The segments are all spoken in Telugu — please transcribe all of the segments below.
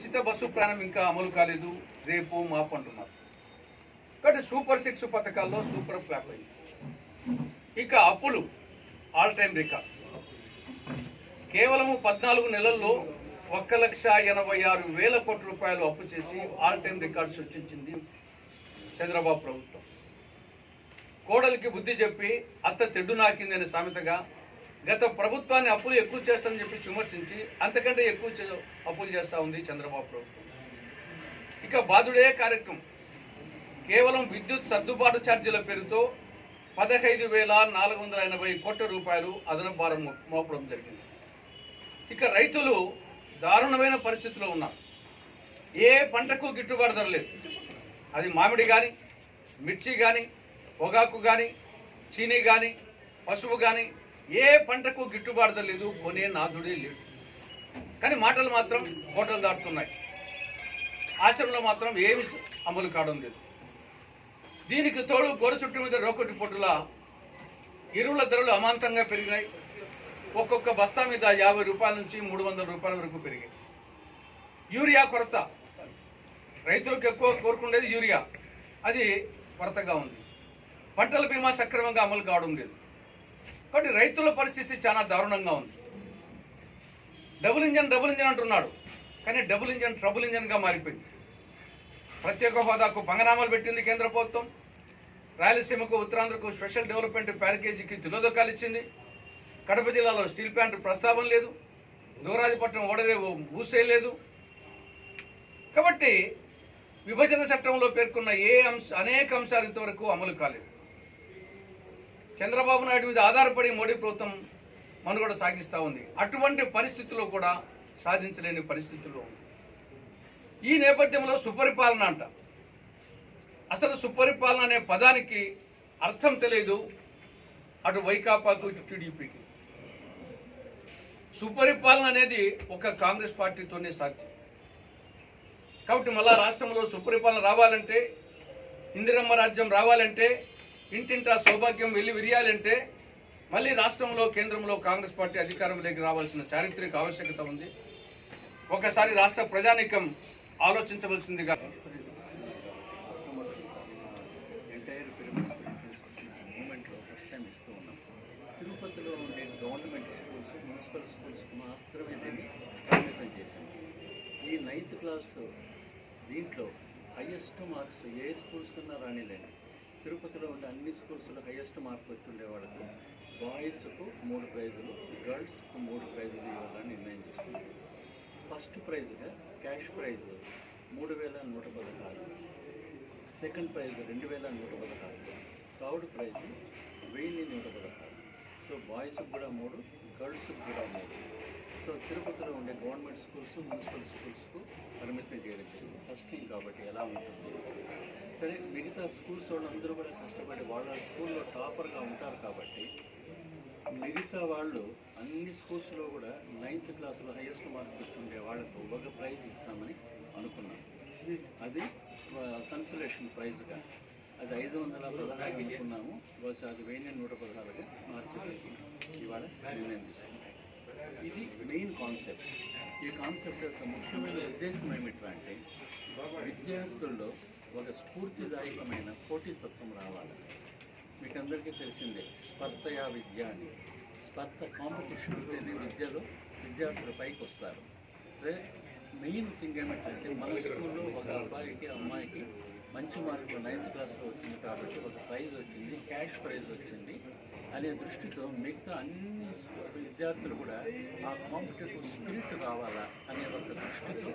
ఉచిత బస్సు ప్రయాణం ఇంకా అమలు కాలేదు. రేపు మాపు అంటున్నారు. కాబట్టి సూపర్ సిక్స్ పథకాల్లో సూపర్ ఫ్లాప్ అయింది. ఇక అప్పులు ఆల్ టైం రికార్డ్ కేవలము పద్నాలుగు నెలల్లో ఒక్క లక్ష ఎనభై ఆరు వేల కోట్ల రూపాయలు అప్పు చేసి ఆల్ టైం రికార్డు సృష్టించింది చంద్రబాబు ప్రభుత్వం. కోడలికి బుద్ధి చెప్పి అత్త తెడ్డు నాకిందనే సామెతగా గత ప్రభుత్వాన్ని అప్పులు ఎక్కువ చేస్తానని చెప్పి విమర్శించి అంతకంటే ఎక్కువ చే- అప్పులు చేస్తూ ఉంది చంద్రబాబు ప్రభుత్వం. ఇక బాధుడే కార్యక్రమం. కేవలం విద్యుత్ సర్దుబాటు ఛార్జీల పేరుతో పదహైదు వేల నాలుగు వందల ఎనభై కోట్ల రూపాయలు అదనపు భారం మోపడం జరిగింది. ఇక రైతులు దారుణమైన పరిస్థితిలో ఉన్నారు. ఏ పంటకు గిట్టుబాటు ధర లేదు. అది మామిడి కానీ మిర్చి కానీ పొగాకు కానీ చీనీ కానీ పసుపు కానీ ఏ పంటకు గిట్టుబాటు లేదు కొనే నాదుడే లేడు. కానీ మాటలు మాత్రం కోటలు దాటుతున్నాయి. ఆచరణలో మాత్రం ఏమి అమలు కావడం లేదు. దీనికి తోడు గోడ చుట్టు మీద రోకటి పొట్టుల ఎరువుల ధరలు అమాంతంగా పెరిగినాయి. ఒక్కొక్క బస్తా మీద యాభై రూపాయల నుంచి మూడు వందల రూపాయల వరకు పెరిగాయి. యూరియా కొరత. రైతులకు ఎక్కువ కోరుకునేది యూరియా. అది కొరతగా ఉంది. పంటల బీమా సక్రమంగా అమలు కావడం లేదు. కాబట్టి రైతుల పరిస్థితి చాలా దారుణంగా ఉంది. డబుల్ ఇంజన్ డబుల్ ఇంజన్ అంటున్నాడు. కానీ డబుల్ ఇంజన్ ట్రబుల్ ఇంజన్గా మారిపోయింది. ప్రత్యేక హోదాకు పంగనామాలు పెట్టింది కేంద్ర ప్రభుత్వం. రాయలసీమకు ఉత్తరాంధ్రకు స్పెషల్ డెవలప్మెంట్ ప్యాకేజీకి తిలోదకాలు ఇచ్చింది. కడప జిల్లాలో స్టీల్ ప్లాంట్ ప్రస్తావన లేదు. దూరాజపట్నం ఓడరేవు ఊసేయలేదు కాబట్టి విభజన చట్టంలో పేర్కొన్న ఏ అంశ అనేక అంశాలు ఇంతవరకు అమలు కాలేదు. చంద్రబాబు నాయుడు మీద ఆధారపడి మోడీ ప్రభుత్వం మనుగడ సాగిస్తూ ఉంది. అటువంటి పరిస్థితుల్లో కూడా సాధించలేని పరిస్థితుల్లో ఉంది. ఈ నేపథ్యంలో సుపరిపాలన అంట. అసలు సుపరిపాలన అనే పదానికి అర్థం తెలియదు అటు వైకాపాకు ఇటు టీడీపీకి. సుపరిపాలన అనేది ఒక కాంగ్రెస్ పార్టీతోనే సాధ్యం. కాబట్టి మళ్ళా రాష్ట్రంలో సుపరిపాలన రావాలంటే ఇందిరమ్మ రాజ్యం రావాలంటే ఇంటింటా సౌభాగ్యం వెళ్ళి విరియాలంటే మళ్ళీ రాష్ట్రంలో కేంద్రంలో కాంగ్రెస్ పార్టీ అధికారంలోకి రావాల్సిన చారిత్రక ఆవశ్యకత ఉంది. ఒకసారి రాష్ట్ర ప్రజానీకం ఆలోచించవలసిందిగా మూమెంట్లో ఫస్ట్ ఇస్తూ ఉన్నాం తిరుపతిలో ఉండే గవర్నమెంట్ స్కూల్స్ మున్సిపల్ స్కూల్స్కి మాత్రమే దీన్ని పరిమితం చేశాం. ఈ నైన్త్ క్లాస్ దీంట్లో హయ్యెస్ట్ మార్క్స్ ఏ స్కూల్స్ కన్నా రానిలేండి తిరుపతిలో ఉండే అన్ని స్కూల్స్లో హయ్యెస్ట్ మార్క్ వచ్చిండే వాళ్ళకు బాయ్స్కు మూడు ప్రైజులు గర్ల్స్కు మూడు ప్రైజులు ఇవ్వాలని నిర్ణయం చేసుకున్నాం ఫస్ట్ ప్రైజ్గా క్యాష్ ప్రైజ్ మూడు వేల నూట పదహారు సెకండ్ ప్రైజ్ రెండు వేల నూట పదహారు థర్డ్ ప్రైజ్ వెయ్యి నూట పదహారు. సో బాయ్స్కి కూడా మూడు గర్ల్స్కి కూడా మూడు. సో తిరుపతిలో ఉండే గవర్నమెంట్ స్కూల్స్ మున్సిపల్ స్కూల్స్కు పర్మిషన్ చేయడం ఫస్ట్ టైం కాబట్టి ఎలా ఉంటుంది. సరే మిగతా స్కూల్స్ వాళ్ళందరూ కూడా కష్టపడి వాళ్ళ స్కూల్లో టాపర్గా ఉంటారు కాబట్టి మిగతా వాళ్ళు అన్ని స్కూల్స్లో కూడా నైన్త్ క్లాస్లో హైయెస్ట్ మార్క్ వస్తుండే వాళ్ళకు ఒక ప్రైజ్ ఇస్తామని అనుకున్నాం. అది కన్సలేషన్ ప్రైజ్గా అది ఐదు వందల పదహారు అనుకున్నాము. బహుశా అది వెయ్యి నూట పదహారుగా మార్చి ఇవాళ నిర్ణయం తీసుకున్నాం. ఇది మెయిన్ కాన్సెప్ట్ ఈ కాన్సెప్ట్ యొక్క ముఖ్యమైన ఉద్దేశం ఏమిటంటే విద్యార్థుల్లో ఒక స్ఫూర్తిదాయకమైన పోటీతత్వం రావాలి. మీకు అందరికీ తెలిసిందే స్పర్ధయా విద్య అని. స్పర్ధ కాంపిటీషన్ ఉంటేనే విద్యలో విద్యార్థులు పైకి వస్తారు. అదే మెయిన్ థింగ్ ఏమిటంటే మన స్కూల్లో ఒక అబ్బాయికి అమ్మాయికి మంచి మార్కులు నైన్త్ క్లాస్లో వచ్చింది కాబట్టి ఒక ప్రైజ్ వచ్చింది క్యాష్ ప్రైజ్ వచ్చింది. అనే దృష్టితో మిగతా అన్ని విద్యార్థులు కూడా ఆ కాంపిటేటివ్ స్పిరిట్ రావాలా అనే ఒక దృష్టితో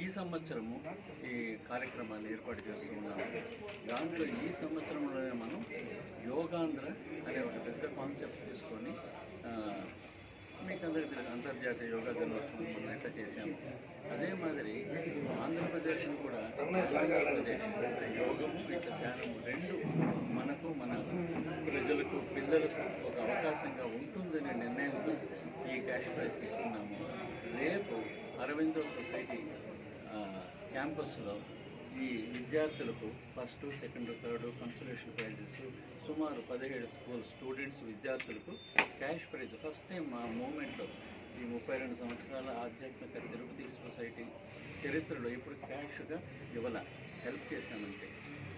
ఈ సంవత్సరము ఈ కార్యక్రమాన్ని ఏర్పాటు చేస్తూ ఉన్నాము దాంట్లో ఈ సంవత్సరంలోనే మనం యోగాంధ్ర అనే ఒక పెద్ద కాన్సెప్ట్ తీసుకొని మీకు అందరికీ అంతర్జాతీయ యోగా దినోత్సవం మనం ఎట్లా చేశాము. అదే మాదిరి ఆంధ్ర యోగం ఆంధ్రప్రదేశ్ ఇట్లా రెండు మనకు మన ప్రజలకు పిల్లలకు ఒక అవకాశంగా ఉంటుందనే నిర్ణయంతో ఈ క్యాష్ ప్రైజ్ తీసుకున్నాము. రేపు అరవిందో సొసైటీ క్యాంపస్లో ఈ విద్యార్థులకు first second third consolation prizes సుమారు పదిహేడు స్కూల్ స్టూడెంట్స్ విద్యార్థులకు క్యాష్ ప్రైజ్. ఫస్ట్ టైం మా మూమెంట్లో ఈ ముప్పై రెండు సంవత్సరాల ఆధ్యాత్మిక తిరుపతి సొసైటీ చరిత్రలో ఇప్పుడు క్యాష్గా ఇవ్వాల. హెల్ప్ చేశామంటే.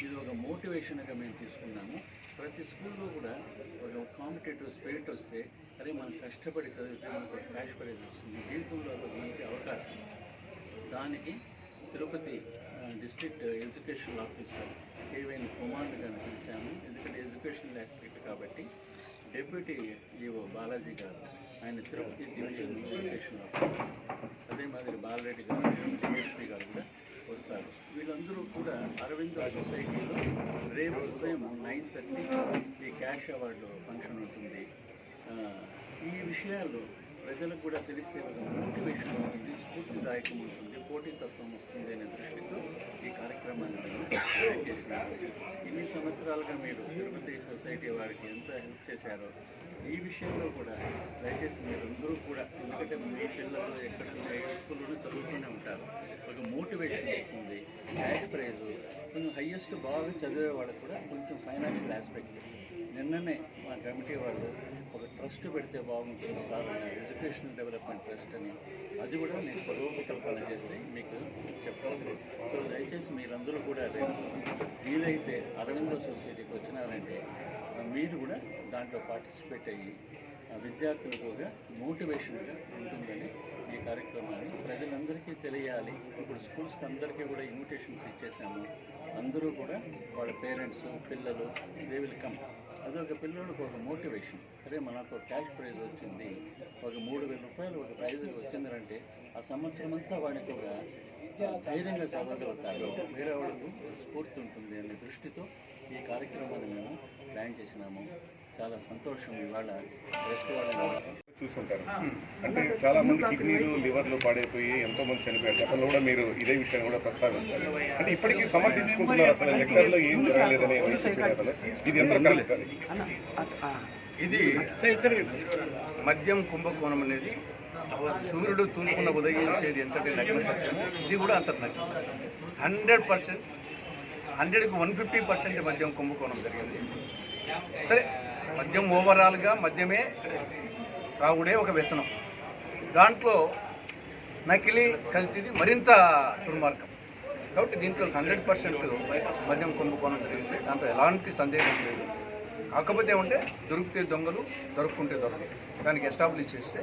ఇది ఒక మోటివేషన్గా మేము తీసుకున్నాము. ప్రతి స్కూల్లో కూడా ఒక కాంపిటేటివ్ స్పిరిట్ వస్తే అరే మనం కష్టపడి చదివితే మనకు క్యాష్ ప్రైజ్ వస్తుంది. జీవితంలో ఒక మంచి అవకాశం. దానికి తిరుపతి డిస్ట్రిక్ట్ ఎడ్యుకేషనల్ ఆఫీసర్ కేవైన కుమార్ గారిని పిలిచాము. ఎందుకంటే ఎడ్యుకేషనల్ ఆస్పెక్ట్ కాబట్టి డెప్యూటీ ఈఓ బాలాజీ గారు ఆయన తిరుపతి డివిజన్ ఎడ్యుకేషనల్ ఆఫీసర్ అదే మాదిరి బాలరెడ్డి గారు డిఎస్పీ గారు కూడా వస్తారు. వీళ్ళందరూ కూడా అరవింద సొసైటీలో రేపు ఉదయం నైన్ థర్టీకి ఈ క్యాష్ అవార్డు ఫంక్షన్ ఉంటుంది. ఈ విషయాలు ప్రజలకు కూడా తెలిస్తే మోటివేషన్ ఉంటుంది స్ఫూర్తిదాయకం ఉంటుంది పోటీతత్వం వస్తుంది అనే దృష్టితో ఈ కార్యక్రమాన్ని చేసినారు ఇన్ని సంవత్సరాలుగా మీరు తిరుపతి సొసైటీ వారికి ఎంత హెల్ప్ చేశారో ఈ విషయంలో కూడా దయచేసి మీరందరూ కూడా ఎందుకంటే మీ పిల్లలు ఎక్కడ ఏ స్కూల్లోనూ చదువుతూనే ఉంటారు. ఒక మోటివేషన్ వస్తుంది క్యాష్ ప్రైజ్. కొంచెం హయ్యెస్ట్ బాగా చదివే వాళ్ళకు కూడా కొంచెం ఫైనాన్షియల్ ఆస్పెక్ట్. నిన్ననే మా కమిటీ వాళ్ళు ఒక ట్రస్ట్ పెడితే బాగుంటుంది సార్ ఎడ్యుకేషనల్ డెవలప్మెంట్ ట్రస్ట్ అని. అది కూడా నేను రూపకల్పన చేస్తే మీకు చెప్తాను సో దయచేసి మీరందరూ కూడా వీలైతే అరవింద సొసైటీకి వచ్చినారంటే మీరు కూడా దాంట్లో పార్టిసిపేట్ అయ్యి ఆ విద్యార్థులకు కూడా మోటివేషన్గా ఉంటుందని ఈ కార్యక్రమాన్ని ప్రజలందరికీ తెలియాలి. ఇప్పుడు స్కూల్స్కి అందరికీ కూడా ఇన్విటేషన్స్ ఇచ్చేసాము అందరూ కూడా వాళ్ళ పేరెంట్స్ పిల్లలు దే విల్ కమ్ అదొక పిల్లలకు ఒక మోటివేషన్ అరే మనకు క్యాష్ ప్రైజ్ వచ్చింది. ఒక మూడు వేల రూపాయలు ఒక ప్రైజ్ వచ్చిందంటే ఆ సంవత్సరం అంతా వాడికి ఒక ధైర్యంగా చదవగలుగుతారు వేరే వాళ్ళకు స్ఫూర్తి ఉంటుంది అనే దృష్టితో ఈ కార్యక్రమాన్ని మేము ప్లాన్ చేసినాము. చాలా సంతోషం ఇవాళ చూస్తుంటారు. అంటే చాలా మంది కిడ్నీలు లివర్లు పాడైపోయి ఎంతో మంది చనిపోయారు. గతంలో కూడా మీరు ఇదే విషయాన్ని కూడా ప్రస్తావించారు. అంటే ఇప్పటికీ సమర్థించుకుంటున్నారు అసలు లెక్కల్లో ఏం జరగలేదని ఇది ఎంత కరెక్ట్ ఇది మద్యం కుంభకోణం అనేది సూర్యుడు తూర్పున ఉదయించేది ఎంతటి నగ్న సత్యమో ఇది కూడా అంత నగ్న సత్యం హండ్రెడ్ పర్సెంట్ హండ్రెడ్కి వన్ ఫిఫ్టీ పర్సెంట్ మద్యం కుంభకోణం జరిగింది. సరే మద్యం ఓవరాల్గా మద్యమే తాగుడే ఒక వ్యసనం. దాంట్లో నకిలీ కల్తీది మరింత దుర్మార్గం. కాబట్టి దీంట్లో హండ్రెడ్ పర్సెంట్ మద్యం కుంభకోణం జరిగింది. దాంట్లో ఎలాంటి సందేహం లేదు. కాకపోతే ఉంటే దొరికితే దొంగలు దొరుకుంటే దొరకదు. దానికి ఎస్టాబ్లిష్ చేస్తే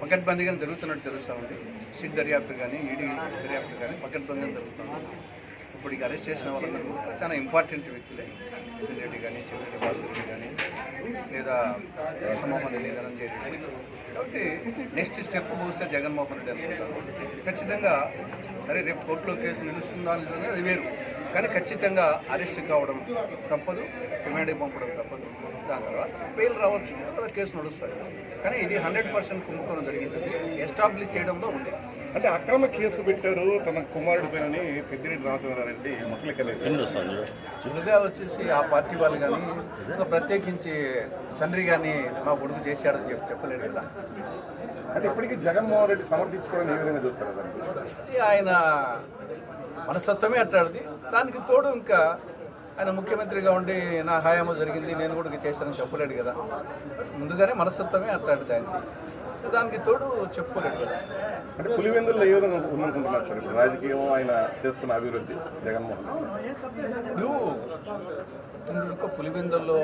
పకడ్బందీగా జరుగుతున్నట్టు తెలుస్తూ ఉంది. సిట్ దర్యాప్తు కానీ ఈడీ దర్యాప్తు కానీ పకడ్బందీగా జరుగుతుంది ఇప్పుడు అరెస్ట్ చేసిన వాళ్ళందరూ చాలా ఇంపార్టెంట్ వ్యక్తులే. రెడ్డి కానీ చెవిరెడ్డి భాస్కర్ రెడ్డి కానీ లేదా రామమోహన్ రెడ్డి ధనంజయ రెడ్డి కాబట్టి నెక్స్ట్ స్టెప్ పోస్తే జగన్మోహన్ రెడ్డి అనుకుంటారు. ఖచ్చితంగా సరే రేపు కోర్టులో కేసు నిలుస్తుందా లేదని అది వేరు. కానీ ఖచ్చితంగా అరెస్ట్ కావడం తప్పదు రిమాండ్కి పంపడం తప్పదు. దాని తర్వాత బెయిల్ రావచ్చు. తర్వాత కేసు నడుస్తుంది కానీ ఇది హండ్రెడ్ పర్సెంట్ కుంభకోణం జరిగింది. ఎస్టాబ్లిష్ చేయడంలో ఉంది. అంటే అక్రమ కేసు పెట్టారు తన కుమారుడి పైన పెద్దిరెడ్డి ముసలికెళ్ళలేదు ముందుగా వచ్చేసి ఆ పార్టీ వాళ్ళు కానీ ఇంకా ప్రత్యేకించి తండ్రి కానీ మా కొడుకు చేశాడని చెప్పి చెప్పలేడు కదా. అంటే ఇప్పటికీ జగన్మోహన్ రెడ్డి సమర్థించుకోవడం ఏ విధంగా చూస్తారు ఆయన మనస్తత్వమే అట్టాడిది. దానికి తోడు ఇంకా ఆయన ముఖ్యమంత్రిగా ఉండి నా హయామో జరిగింది నేను కూడా చేశానని చెప్పలేడు కదా. ముందుగానే మనస్తత్వమే అట్టాడిది ఆయనకి దానికి తోడు చెప్పుకోలేడు కదా. అంటే పులివెందుల్లో ఏ విధంగా ఉందనుకుంటున్నారు సార్ ఇప్పుడు రాజకీయం ఆయన చేస్తున్న అభివృద్ధి జగన్మోహన్ రెడ్డి? యొక్క పులివెందుల్లో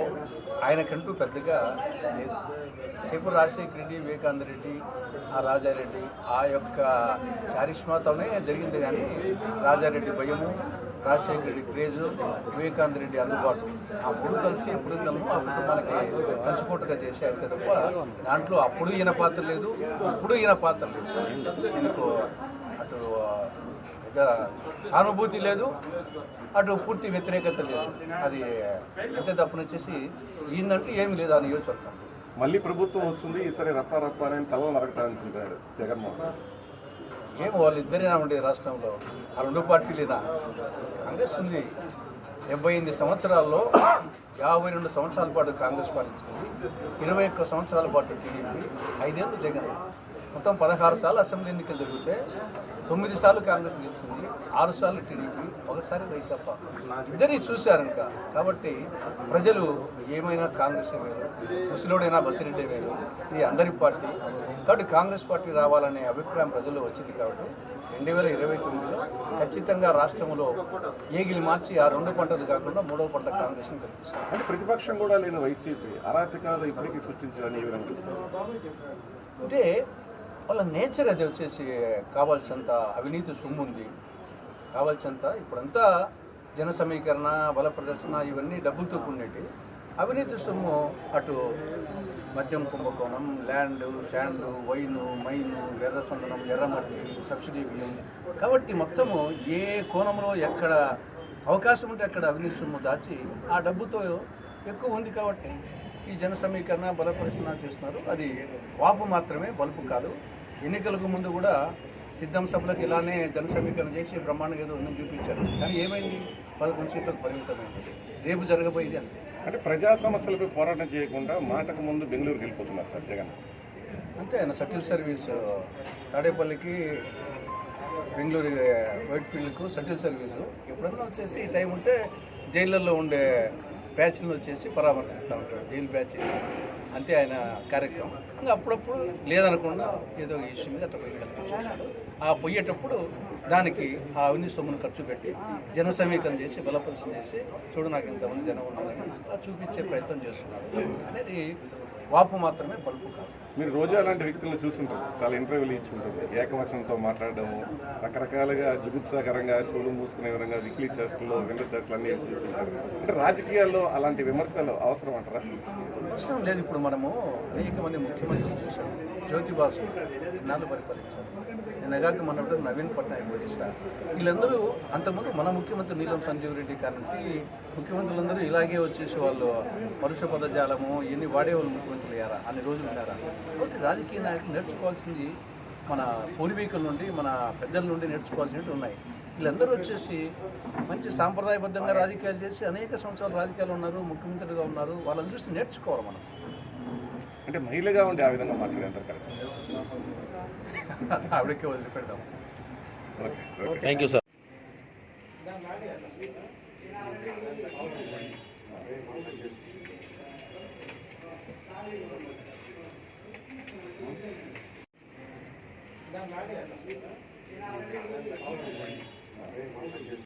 ఆయనకంటూ పెద్దగా లేదు. సేపు రాజశేఖర రెడ్డి వివేకానంద రెడ్డి ఆ రాజారెడ్డి ఆ యొక్క చారిష్మాతోనే జరిగింది కానీ రాజారెడ్డి భయము రాజశేఖర రెడ్డి క్రేజు వివేకానంద రెడ్డి అందుబాటు అప్పుడు కలిసి పులివెందులను ఆ కుటుంబానికి పంచుకోటుగా చేశారు తప్ప దాంట్లో అప్పుడు ఈయన పాత్ర లేదు ఇప్పుడు ఈయన పాత్ర లేదు. ఈయనకు అటు పెద్ద సానుభూతి లేదు అటు పూర్తి వ్యతిరేకత లేదు. అది అంతే తప్పనొచ్చేసి వచ్చేసి ఈయనంటే లేదు ఆ నియోజకవర్గం మళ్ళీ ప్రభుత్వం వస్తుంది ఈసారి రప్ప రప్ప అని తల నరకటాలనుకుంటున్నాడు జగన్మోహన్ ఏం వాళ్ళిద్దరేనా ఉండే రాష్ట్రంలో. ఆ రెండు పార్టీలేనా? కాంగ్రెస్ ఉంది. డెబ్బై ఎనిమిది సంవత్సరాల్లో యాభై రెండు సంవత్సరాల పాటు కాంగ్రెస్ పాలించింది. ఇరవై ఒక్క సంవత్సరాల పాటు టీడీపీ ఐదేళ్ళు జగన్. మొత్తం పదహారు సార్లు అసెంబ్లీ ఎన్నికలు జరిగితే తొమ్మిది సార్లు కాంగ్రెస్ గెలిచింది ఆరు సార్లు టీడీపీ ఒకసారి వైకాపా. ఇద్దరిని చూశారు ఇంకా. కాబట్టి ప్రజలు ఏమైనా కాంగ్రెస్ వేరు ముసలోడైనా బసిరెడ్డి వేరు ఇది అందరి పార్టీ. కాబట్టి కాంగ్రెస్ పార్టీ రావాలనే అభిప్రాయం ప్రజల్లో వచ్చింది కాబట్టి రెండు వేల ఇరవై తొమ్మిదిలో ఖచ్చితంగా రాష్ట్రంలో ఏగిలి మార్చి ఆ రెండు పంటలు కాకుండా మూడవ పంట కాంగ్రెస్ని అంటే ప్రతిపక్షం కూడా లేని వైసీపీ అరాచకాలు ఇప్పటికీ సృష్టించాలని. అంటే వాళ్ళ నేచర్ అది వచ్చేసి కావాల్సినంత అవినీతి సొమ్ము ఉంది కావాల్సినంత ఇప్పుడంతా జన సమీకరణ బల ప్రదర్శన ఇవన్నీ డబ్బులతో కూడినట్టు అవినీతి సొమ్ము అటు మద్యం కుంభకోణం ల్యాండ్ శాండ్ వైను మైను ఎర్రచందనం ఎర్రమట్టి సబ్సిడీ బియ్యం. కాబట్టి మొత్తము ఏ కోణంలో ఎక్కడ అవకాశం ఉంటే అక్కడ అవినీతి సొమ్ము దాచి ఆ డబ్బుతో ఎక్కువ ఉంది కాబట్టి ఈ జన సమీకరణ బలపరిశీలన చేస్తున్నారు. అది వాపు మాత్రమే బలుపు కాదు. ఎన్నికలకు ముందు కూడా సిద్ధం సభలకు ఇలానే జన సమీకరణ చేసి బ్రహ్మాండంగా ఏదో ఉందని చూపించారు. కానీ ఏమైంది? పదకొండు సీట్లకు పరిమితమైంది. రేపు జరగబోయేది అంతే. అంటే ప్రజా సమస్యలపై పోరాటం చేయకుండా మాటకు ముందు బెంగళూరుకి వెళ్ళిపోతున్నారు సార్ జగన్. అంతే ఆయన సటిల్ సర్వీస్ తాడేపల్లికి బెంగళూరు వైట్ఫీల్డ్కు సటిల్ సర్వీసు. ఎప్పుడన్నా వచ్చేసి టైం ఉంటే జైళ్ళల్లో ఉండే బ్యాచ్లను వచ్చేసి పరామర్శిస్తూ ఉంటాడు జైలు బ్యాచ్. అంతే ఆయన కార్యక్రమం. ఇంకా అప్పుడప్పుడు లేదనకుండా ఏదో ఇష్యూ మీద అట్లా పోయి కల్పించేశాడు. ఆ పోయేటప్పుడు దానికి ఆ అవినీతి సొమ్మును ఖర్చు పెట్టి జన సమీకరణ చేసి బలపరిచయం చేసి చూడు నాకు ఇంతమంది జనం ఉన్నారని చూపించే ప్రయత్నం చేస్తున్నాడు అనేది వాపు మాత్రమే బలుపు కాదు. మీరు రోజా అలాంటి వ్యక్తులను చూస్తుంటారు. చాలా ఇంటర్వ్యూలు ఇచ్చుంటారు. ఏకవచనంతో మాట్లాడడం రకరకాలుగా జుగుప్సాకరంగా చెవులు మూసుకునే విధంగా విక్లీ చేష్టలు వింద చేష్టలు అన్ని చూస్తుంటారు. అంటే రాజకీయాల్లో అలాంటి విమర్శలు అవసరం అంటారా? అవసరం లేదు. ఇప్పుడు మనము అనేక మంది ముఖ్యమంత్రులు చూసాం జ్యోతి బాసు ఇన్నాళ్ళు పరిపాలించారు. నేను ఎగాక మన నవీన్ పట్నాయక్ ఒడిశా వీళ్ళందరూ అంతకుముందు మన ముఖ్యమంత్రి నీలం సంజీవ్ రెడ్డి కానీ ముఖ్యమంత్రులందరూ ఇలాగే వచ్చేసి వాళ్ళు పరుష పదజాలము ఇవన్నీ వాడేవాళ్ళు ముఖ్యమంత్రులు అయ్యారా? అన్ని రోజులు ఉన్నారా? కాబట్టి రాజకీయ నాయకులు నేర్చుకోవాల్సింది మన పూర్వీకుల నుండి మన పెద్దల నుండి నేర్చుకోవాల్సినవి ఉన్నాయి. వీళ్ళందరూ వచ్చేసి మంచి సాంప్రదాయబద్ధంగా రాజకీయాలు చేసి అనేక సంవత్సరాలు రాజకీయాలు ఉన్నారు ముఖ్యమంత్రిగా ఉన్నారు. వాళ్ళని చూసి నేర్చుకోవాలి మనం. అంటే మహిళగా ఉండి ఆ విధంగా మాట్లాడారు కరెక్ట్? ఆవిడకే వదిలిపెడదాం. Thank you sir